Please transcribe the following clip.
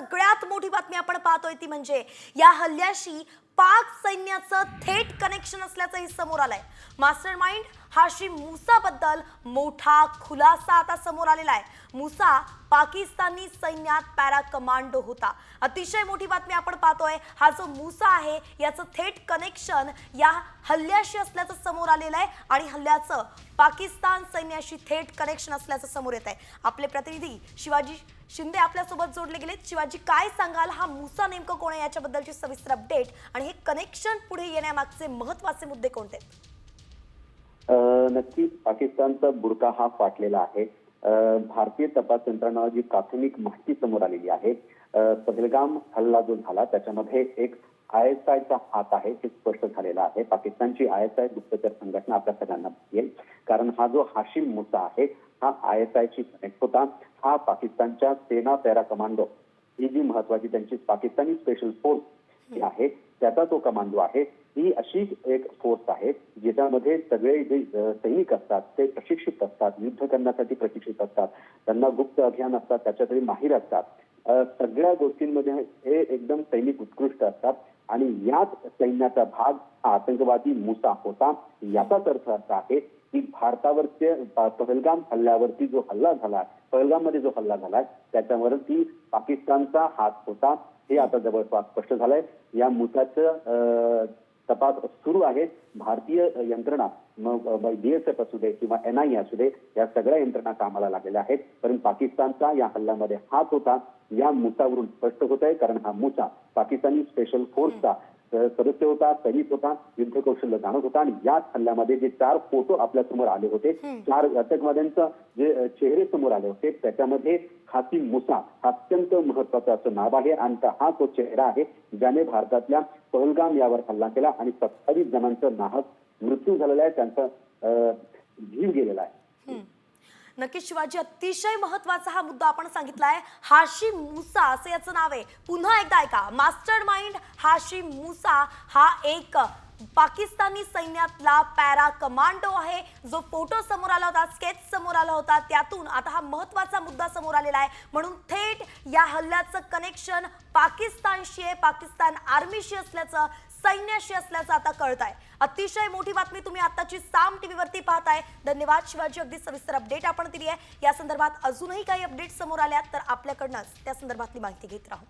सगळ्यात मोठी बातमी आपण पाहतोय ती म्हणजे या हल्ल्याशी पाक सैन्याचं थेट कनेक्शन असल्याचंही समोर आलंय. मास्टर माइंड हाशिम मुसाबद्दल मोठा खुलासा आता समोर आलेला आहे. मुसा पाकिस्तानी सैन्यात पॅरा कमांडो होता. अतिशय मोठी बातमी आपण पाहतोय हा जो मुसा आहे याचं थेट कनेक्शन या हल्ल्याशी असल्याचं समोर आलेलं आहे आणि हल्ल्याचं पाकिस्तान सैन्याशी थेट कनेक्शन असल्याचं समोर येत आहे. आपले प्रतिनिधी शिवाजी शिंदे आपल्यासोबत जोडले गेलेत. शिवाजी काय सांगाल? हा मुसा नेमकं कोण आहे? याच्याबद्दलची सविस्तर अपडेट आणि हे कनेक्शन पुढे येण्यामागचे महत्त्वाचे मुद्दे कोणते? आहेत? नक्कीच पाकिस्तानचा बुडका हा फाटलेला आहे. भारतीय तपास यंत्रणा जी प्राथमिक माहिती समोर आलेली आहे पहलगाम हल्ला जो झाला त्याच्यामध्ये एक आय एस आयचा हात आहे हे स्पष्ट झालेलं आहे. पाकिस्तानची आय एस आय गुप्तचर संघटना आपल्या सगळ्यांना येईल कारण हा जो हाशिम मुद्दा आहे हा आय एस आयची कनेक्ट होता हा पाकिस्तानच्या सेना पॅरा कमांडो ही जी महत्वाची त्यांची पाकिस्तानी स्पेशल फोर्स जी आहे त्याचा तो कमांडो आहे. ही अशी एक फोर्स आहे ज्याच्यामध्ये सगळे जे सैनिक असतात ते प्रशिक्षित असतात युद्ध करण्यासाठी प्रशिक्षित असतात. त्यांना गुप्त अभियान असतात त्याच्यातही माहीर असतात. सगळ्या गोष्टींमध्ये हे एकदम सैनिक उत्कृष्ट असतात. आणि याच सैन्याचा भाग हा आतंकवादी मुसा होता. याचाच अर्थ असा आहे की भारतावरचे पहलगाम हल्ल्यावरती जो हल्ला झाला पहलगाममध्ये जो हल्ला झाला त्याच्यावरती पाकिस्तानचा हात होता. हे आता जवळपास स्पष्ट झालंय. या मुसाचं तपास सुरू आहे. भारतीय यंत्रणा मग बीएसएफ असू दे किंवा एनआयए असू दे या सगळ्या यंत्रणा कामाला लागलेल्या आहेत. पण पाकिस्तानचा या हल्ल्यामध्ये हात होता. या मुसावरून स्पष्ट होत आहे कारण हा मुसा पाकिस्तानी स्पेशल फोर्सचा सदस्य होता सैनिक होता युद्ध कौशल्य जाणत होता आणि याच हल्ल्यामध्ये जे चार फोटो आपल्यासमोर आले होते चार आतंकवाद्यांचं जे चेहरे समोर आले होते त्याच्यामध्ये खासिम मुसा हा अत्यंत महत्वाचं असं नाव आहे आणि हा तो चेहरा आहे ज्याने भारतातल्या पहलगाम यावर हल्ला केला आणि सत्तावीस जणांचं नाहक मृत्यू झालेला आहे. त्यांचा नक्कीच शिवाजी अतिशय महत्त्वाचा हा मुद्दा आपण सांगितलाय. हाशिम मुसा असं याचं नाव आहे. पुन्हा एकदा ऐका. मास्टर माइंड हाशिम मुसा हा एक पाकिस्तानी सैन्यातला पॅरा कमांडो आहे. जो फोटो समोर आला होता स्केच समोर आला होता त्यातून आता हा महत्त्वाचा मुद्दा समोर आलेला आहे. म्हणून थेट या हल्ल्याचं कनेक्शन पाकिस्तानशी आहे. पाकिस्तान आर्मीशी असल्याचं सैन्याशी असल्याचं आता कळत आहे अतिशय मोठी बातमी तुम्ही आताची साम टीव्हीवरती पाहताय. धन्यवाद शिवाजी अगदी सविस्तर अपडेट आपण दिली आहे. या संदर्भात अजूनही काही अपडेट समोर आल्या तर आपल्याकडनंच त्या संदर्भातली माहिती घेत राहू.